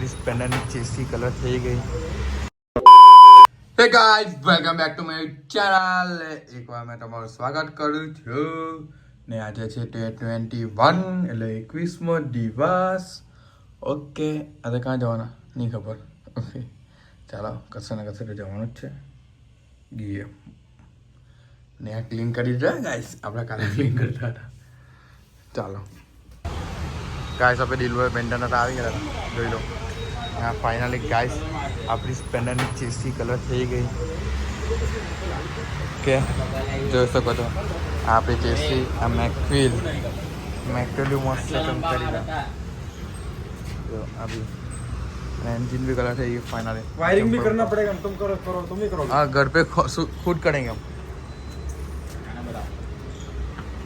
પેન્ડલની chassis colour થઈ ગઈ. Hey guys welcome back to my channel એકવાર મેં તમારું સ્વાગત કરું છું. ને આજે છે ડે ટ્વેન્ટી વન એટલે એકવીસમો દિવસ. ઓકે આજે ક્યાં જવાના? નહીં ખબર. ઓકે ચાલો, કશે ને કશે તો જવાનું જ છે. ગીએ. ને આ ક્લીન કરી દે ગાઈસ આપણે કાલે ક્લીન કરતા હતા. ચાલો. ગાઈસ આપણે દિલભાઈ પેન્ટર આવી ગયા જોઈ લો. હા ફાઇનલી ગાઈસ આપણી સ્પેન્ડરની ચેસી કલર થઈ ગઈ કે જોઈ શકો છો આ આપણી ચેસી આ મેકફિલ મેકફિલ મસ્ત ચમકારી દા જો આ બી इंजन भी कलर है ये फाइनली वायरिंग भी करना पड़ेगा तुम करो करो तुम ही करोगे हाँ घर पे खु- खुद करेंगे हम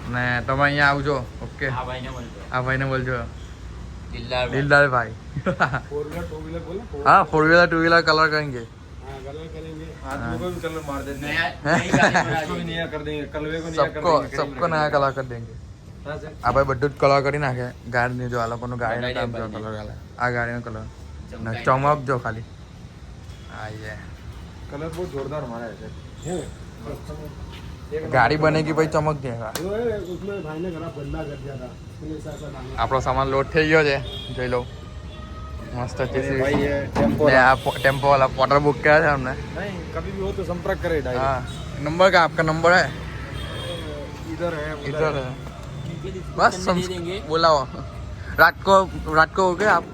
ને તમે અહીંયા આવજો ઓકે આ ભાઈને બોલજો આ ભાઈને બોલજો દિલદાર દિલદાર ભાઈ फोर व्हीलर टू व्हीलर बोला फोर हाँ four wheeler two wheeler colour करेंगे हाँ कलर करेंगे आदमी को भी कलर मार देते नया हैं नई गाड़ी बना इसको भी दी। नया कर देंगे कलवे को नया कर सबको देंगे सबको नया कलर कर देंगे हाँ सर આ ભાઈ બધું જ કલર કરી નાખે ગાડીની જો આ લોકોનું ગાડીનું કામ જો બદલાઈ કલર ગાલે આ ગાડીનો કલર ને ચમક જો ખાલી હા યે कलर बहुत जोरदार मारा है गाड़ी बनेगी भाई चमक देगा उसमें भाई ने खराब गंदा कर दिया था આપણો સામાન લોડ થઈ ગયો છે જોઈ લો મસ્ત જેસી ભાઈ ટેમ્પો આ ટેમ્પો વાળા हमने। नहीं कभी भी हो तो संपर्क करे डायरेक्ट हाँ नंबर का आपका नंबर है? इधर है इधर है। बस बुलाओ। रात को रात को हो गए आप?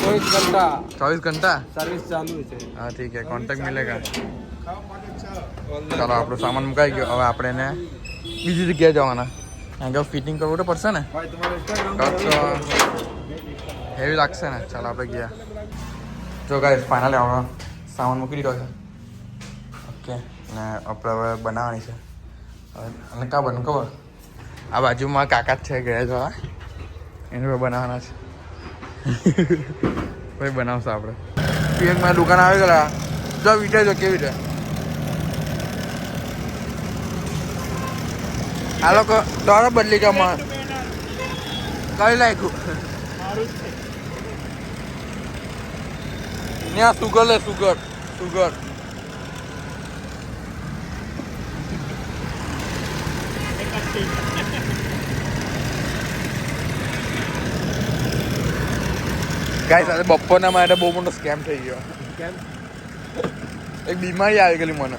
चौबीस घंटा। चौबीस घंटा? सर्विस चालू है। हाँ ठीक है कांटेक्ट मिलेगा। ચાલો આપણો સામાન મુકાઈ ગયો. હવે આપણે એને બીજી જગ્યાએ જવાના. કારણ કે ફિટિંગ કરવું તો પડશે ને. હેવી લાગશે ને. ચાલો આપણે ગયા. જો ગાઈસ ફાઇનલી આપણો સામાન મૂકી દીધો છે. ઓકે ને આપણે હવે બનાવવાની છે. અને કાં બન ખબર? આ બાજુમાં કાકા જ છે ગયા જવા એને બનાવવાના છે. ભાઈ બનાવશે આપણે. પિયંકમાં દુકાન આવી ગયેલા. જો વિચારજો કેવી રીતે. આ લોકો દોરો બદલી ગયો માં કઈ લાગ્યું ત્યાં સુગર લે સુગર સુગર ગાઈસ આજે બપોરના માટે બહુ મોટો સ્કેમ થઈ ગયો. કેમ? એક બીમારી આવી ગયેલી મને.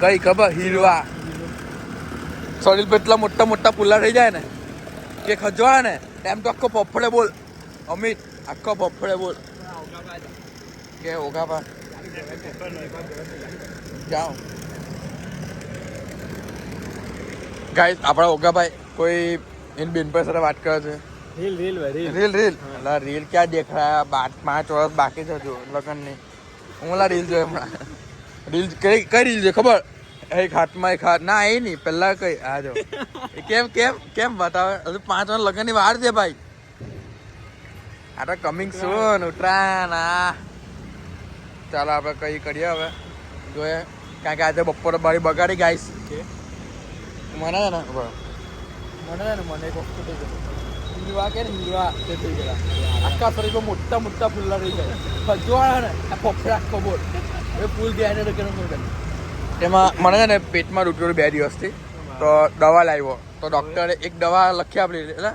કઈ ખબર? હીરવા. શરીર પર એટલા મોટા મોટા પુલ્લા થઈ જાય ને કે ખજવા ને એમ તો આખો ફફડે બોલ. અમિત આખો ફફડે બોલ. કે ઓગાભા જાઓ. ગાઈસ આપણા ઓગાભાઈ કોઈ એની બેન પર સાથે વાત કરે છે? રીલ રીલ ભાઈ રીલ રીલ રીલ એટલે રીલ ક્યાં દેખાયા? બાર પાંચ વર્ષ બાકી છે હજુ લગનની હું ઓલા રીલ જોઈ હમણાં. રીલ કઈ કઈ રીલ છે ખબર? એક હાથમાં એક હાથ. ના એ નહીં પહેલા કઈ આ જો. કેમ કેમ કેમ બતાવે? હજુ પાંચ વાર લગનની વાર છે ભાઈ. આ તો કમિંગ સૂન ઉત્તરાયણ આ. ચાલો આપણે કઈ કરીએ હવે. જોઈએ. કારણ કે આજે બપોરે બારી બગાડી ગાઈશ. મને છે ને મને ને મને એક વખત થઈ કે ને હીરવા તે થઈ ગયા આખા શરીરમાં મોટા મોટા ફૂલ્લા થઈ ગયા. ખજવાળા ને આ પફડા આખો બોલ. એ ફૂલ ધ્યાન એને એમાં મને છે ને પેટમાં દુખ્યું બે દિવસથી તો દવા લાવ્યો. તો ડૉક્ટરે એક દવા લખી આપેલી એટલે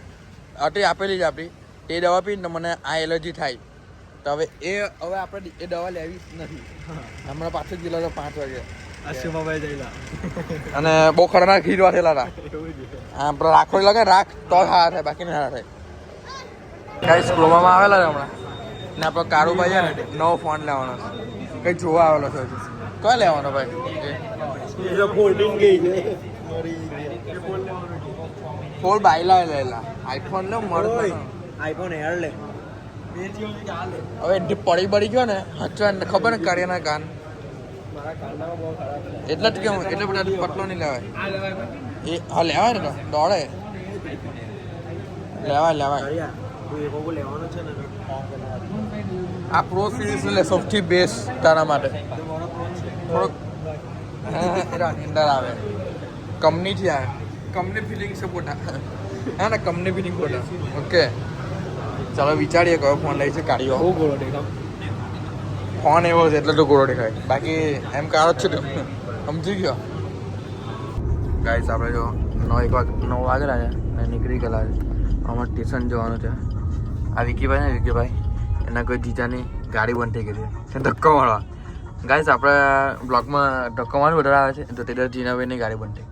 અટી આપેલી જ આપણી એ દવા પીને મને આ એલર્જી થાય. તો હવે એ હવે આપણે એ દવા લેવી નથી. હમણાં પાછો જ તો પાંચ વાગે. અને બહુ ખતરનાક હીરવા થયેલા હતા. આપણે રાખો લગે રાખ તો સારા થાય બાકી ના સારા થાય. કઈ સ્કૂલમાં આવેલા છે હમણાં? ને આપણો કારુભાઈ છે ને નવો ફોન લેવાનો છે. કઈ જોવા આવેલો છે હજુ. કયો લેવાનો ભાઈ? ફોલ્ડિંગ ગઈ છે. ફોર બાયલા લેલા. આઈફોન લે મળતો આઈફોન એર લે. હવે પડી પડી ગયો ને હચવાન ખબર ને કાર્યના ગાન છે. એટલે જ કેવું એટલે બધા પતલો નહીં લેવાય. એ હા લેવાય ને દોડે. લેવાય લેવાય. છે ને આ પ્રો સિરીઝ એટલે સૌથી બેસ્ટ તારા માટે. થોડોક અંદર આવે. કંપની કંપનીથી આવે. કંપની ફિલિંગ છે પોતા હા ને કંપની ફિલિંગ પોતા ઓકે. ચાલો વિચારીએ કયો ફોન લઈ છે કાઢ્યો બહુ ગોળો દેખાય. ફોન એવો છે એટલે તો ગોળો દેખાય. બાકી એમ કાળો જ છે સમજી ગયો. ગાઈસ આપણે જો નવ એક વાગ નવ વાગેલા છે અને નીકળી ગયેલા છે. અમારે ટ્યુશન જવાનું છે. આ વિકીભાઈ ને વિકીભાઈ એના કોઈ જીજાની ગાડી બંધ થઈ ગઈ છે ધક્કો મારવા. ગાઈસ આપણા બ્લોગમાં ધક્કો મારવા વધારે આવે છે. તો તે દર જીનાભાઈની ગાડી બંધ થઈ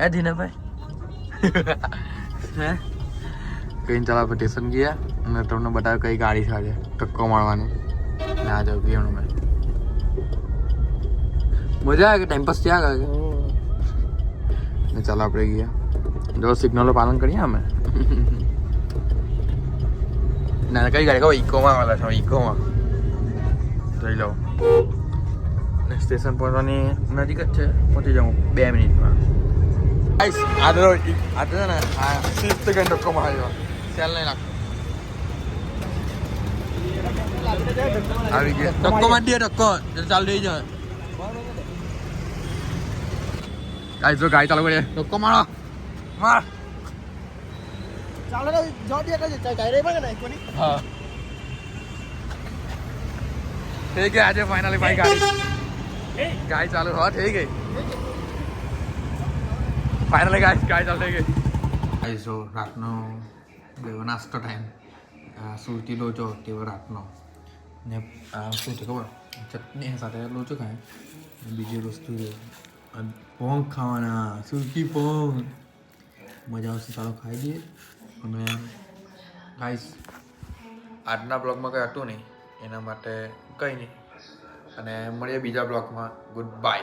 હે જીનાભાઈ? હે? કઈ ચાલો આપણે સ્ટેશન ગયા. અને તમને બતાવ્યું કઈ ગાડી છે આજે. ધક્કો મારવાની. ના જાવ ગયું મેં. મજા આવે કે ટાઈમ પાસ થયા કરે? ચાલો આપણે ગયા. જો સિગ્નલો પાલન કરીએ અમે. ના કઈ ગાડી કહો ઇકોમાં વાળા છે ઇકોમાં જોઈ લો ને સ્ટેશન પહોંચવાની નજીક જ છે પહોંચી જાઉં બે મિનિટમાં ગાઈસ આ તો આ તો છે ને ધક્કો માર્યો ચાલ નહીં આવી ગયા ધક્કો મારી દે ધક્કો ચાલુ થઈ જાય ગાડી ચાલુ કરીએ ધક્કો મારો માર ચાલો જો દે કે ગાડી રે બગને કોની? હા. થઈ ગઈ આજે ફાઇનલી ભાઈ ગાડી ગાય ચાલુ હા થઈ ગઈ. ફાઇનલી ગાય ગાડી ચાલુ થઈ ગઈ. ગાઈસ જો રાતનો ગયો નાસ્તો ટાઈમ સુરતી લોચો તેવો રાતનો. ને શું છે ખબર? ચટણી સાથે લોચો ખાય. ને બીજી વસ્તુ પોંગ ખાવાના સુરતી પોંગ. મજા આવશે ચાલો ખાઈ દઈએ અને ગાઈસ, આજના બ્લોગમાં કંઈ હતું નહીં. એના માટે કંઈ નહીં. અને મળીએ બીજા બ્લોગમાં. Good bye